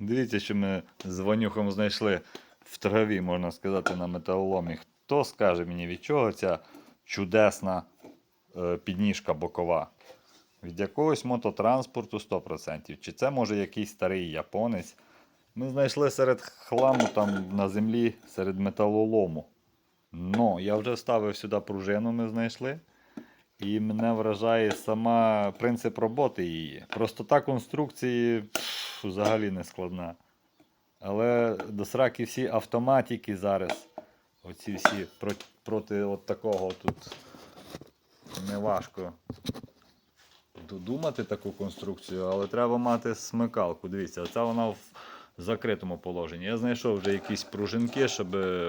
Дивіться, що ми з Ванюхом знайшли в траві, можна сказати, на металоломі. Хто скаже мені, від чого ця чудесна е, підніжка бокова? Від якогось мототранспорту 100%. Чи це може якийсь старий японець? Ми знайшли серед хламу там на землі, серед металолому. Ну, я вже вставив сюди пружину, ми знайшли. І мене вражає сама принцип роботи її. Простота конструкції взагалі не складна. Але до сраки всі автоматики зараз. Оці всі проти, проти от такого тут неважко додумати таку конструкцію, але треба мати смикалку. Дивіться, оця вона в закритому положенні. Я знайшов вже якісь пружинки, щоб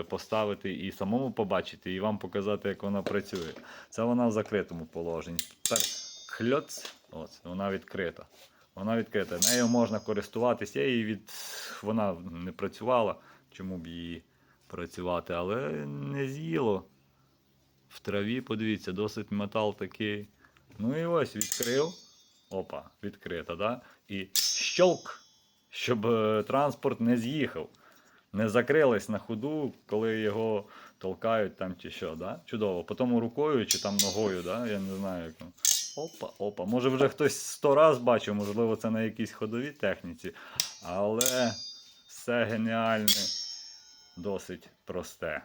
поставити і самому побачити, і вам показати, як вона працює. Це вона в закритому положенні. Тепер хльоц, от, вона відкрита. Вона відкрита. Нею можна користуватися. Я її від... Вона не працювала, чому б її працювати, але не з'їло. В траві, подивіться, досить метал такий. Ну і ось відкрив. Опа, відкрита, да? І щелк, щоб е, транспорт не з'їхав. Не закрилась на ходу, коли його толкають там чи що. Да? Чудово. Потім рукою чи там ногою, да? я не знаю як. Опа, опа. Може вже хтось сто раз бачив, можливо, це на якійсь ходовій техніці. Але все геніальне, досить просте.